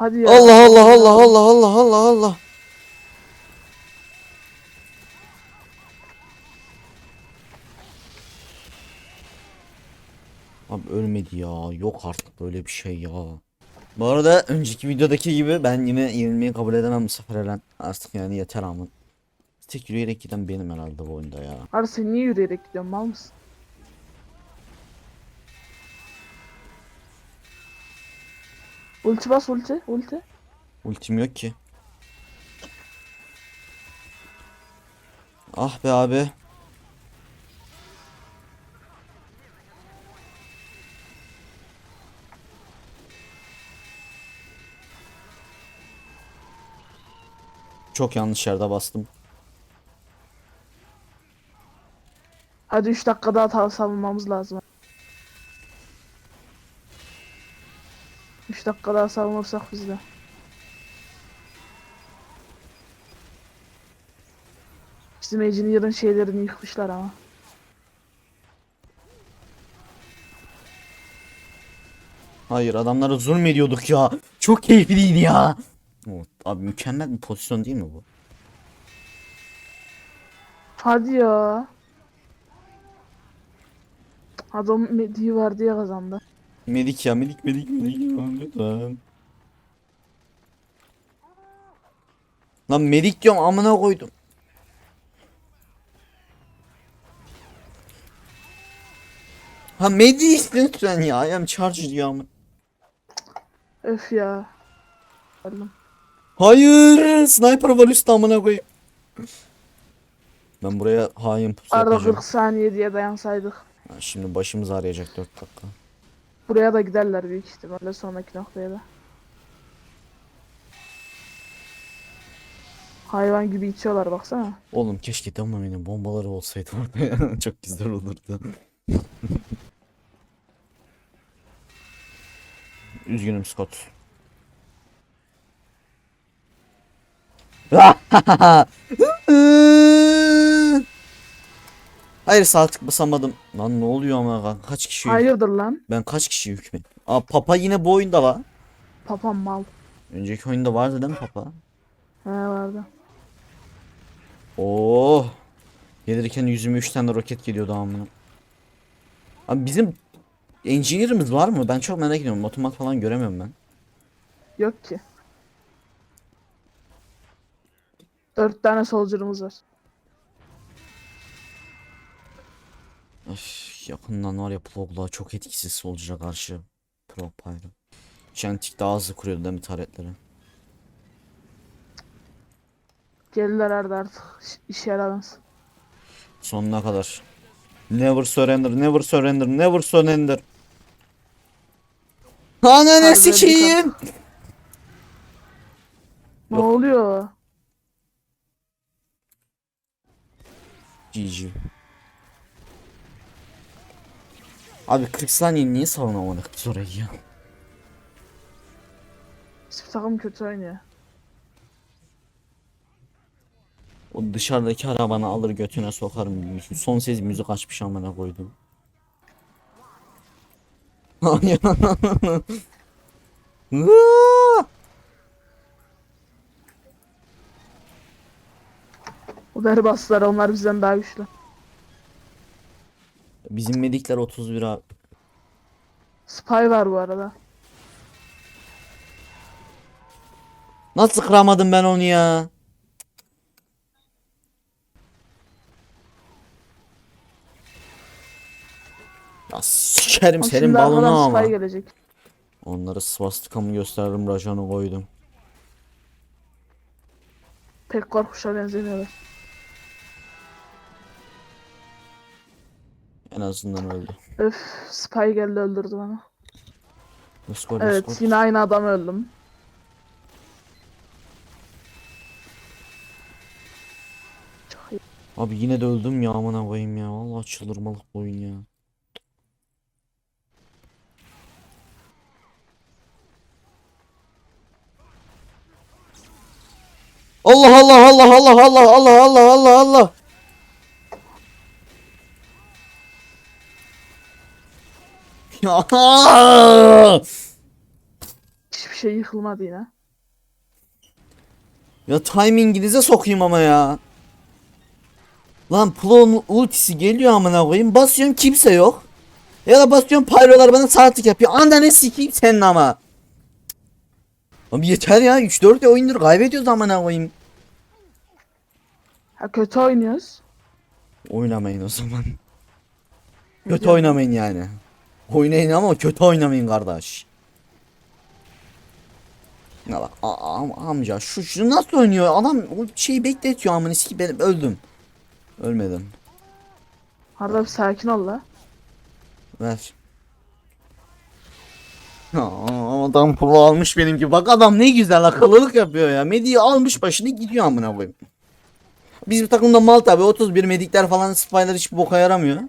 Hadi ya. Allah Allah Allah Allah Allah Allah Allah. Abi ölmedi ya. Yok artık böyle bir şey ya. Bu arada önceki videodaki gibi ben yine yenilmeyi kabul edemem bu sefer Eren. Artık yani yeter ama. Tek yürüyerek giden benim herhalde bu oyunda ya. Abi sen niye yürüyerek gidiyorsun mal mısın? Ulti bas ulti ulti. Ultim yok ki. Ah be abi. Çok yanlış yerde bastım. Hadi 3 dakika daha savunmamız lazım. 3 dakika daha savunursak biz de. Bizim Engineer'ın şeylerini yıkmışlar ama. Hayır adamlara zulmediyorduk ya. Çok keyifliydi ya. Oh, abi mükemmel bir pozisyon değil mi bu? Hadi ya. Adam Medi'yi verdi ya kazandı. Medik ya medik medik medik lütfen. Lan medik diyorum amına koydum. Ha medik lütfen ya. I am charged ya. Öf ya. Geldim. Hayır. Sniper var üstte amına koyayım. Ben buraya hain pusu Arada yapacağım. 40 saniye diye dayansaydık. Ha, Şimdi başımız ağrıyacak 4 dakika. Buraya da giderler büyük ihtimalle sonraki noktaya da. Hayvan gibi içiyorlar baksana. Oğlum keşke Damame'nin bombaları olsaydı orada ya. Çok güzel olurdu. Üzgünüm Scott. Hayır sağ tık basamadım. Lan ne oluyor ama kan- kaç kişi Hayırdır lan? ben kaç kişi hükmet? Aa Papa yine bu oyunda var. Papam mal. Önceki oyunda vardı değil mi Papa? He vardı. Oh. Gelirken yüzüme 3 tane roket geliyordu amına. Abi bizim engineer'ımız var mı? Ben çok merak ediyorum. Otomat falan göremiyorum ben. Yok ki. Dört tane soldier'ımız var. Yakından var ya Plogla çok etkisiz Soldier'a karşı. Pro Pyro. Shantik daha hızlı kuruyordu değil mi taretleri? Geldiler arada artık. İş- İşe yaramaz. Sonuna kadar. Never surrender, never surrender, never surrender. Ananı sikeyim. Ne oluyor? GG. Abi 40 saniye niye savunamadık biz orayı ya? Takım kötü oynuyor. O dışarıdaki arabanı alır götüne sokarım. Son ses müzik açmış amına koydum. O der bastılar onlar bizden daha güçlü. Bizim medikler 31 abi. Spy var bu arada. Nasıl kıramadım ben onu ya? Ya sikerim Ama senin şimdi balonu arkadan ama. Spy gelecek. Onları svastikamı gösterdim rajanı koydum. Pek korkuşa benzemiyorlar. En azından öldü. Öf Spy geldi öldürdü bana. Let's Evet go. yine aynı adam öldüm. Abi yine de öldüm ya amına koyayım ya. Vallahi çıldırmalık bu oyun ya. Allah Allah Allah Allah Allah Allah Allah Allah Allah. Hiçbir şey yıkılmadı yine. Ya timinginize sokayım ama ya. Lan Plo'nun ultisi geliyor amına koyayım. Basıyorum kimse yok. Ya da basıyorum pyrolar bana saatlik yapıyor. Anda ne sikeyim senin ama. Abi yeter ya 3-4 oyundur kaybediyoruz amına koyayım. Ha kötü oynuyoruz. Oynamayın o zaman. Kötü oynamayın yani. Oynayın ama kötü oynamayın kardeş. Ya bak am- amca şu, şu nasıl oynuyor adam o şeyi bekletiyor amına siki ben öldüm. Ölmedim. Arada bir sakin ol la. Ver. Aa, adam pro almış benim gibi. Bak adam ne güzel akıllılık yapıyor ya. Medi'yi almış başını gidiyor amına koyayım. Bizim takımda mal tabi 31 medikler falan spylar hiç boka yaramıyor.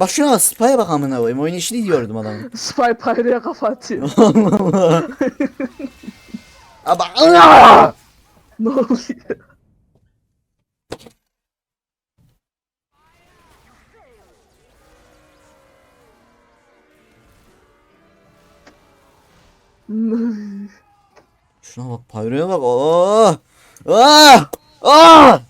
Bak şuna bak spy'a bak amına koyayım. Oyun işini diyordum adamın. Spy Pyro'ya kafa atıyor. Allah Allah. Aa, bak- Aa! ne oluyor? Şuna bak Pyro'ya bak. Oh! Ah! Ah!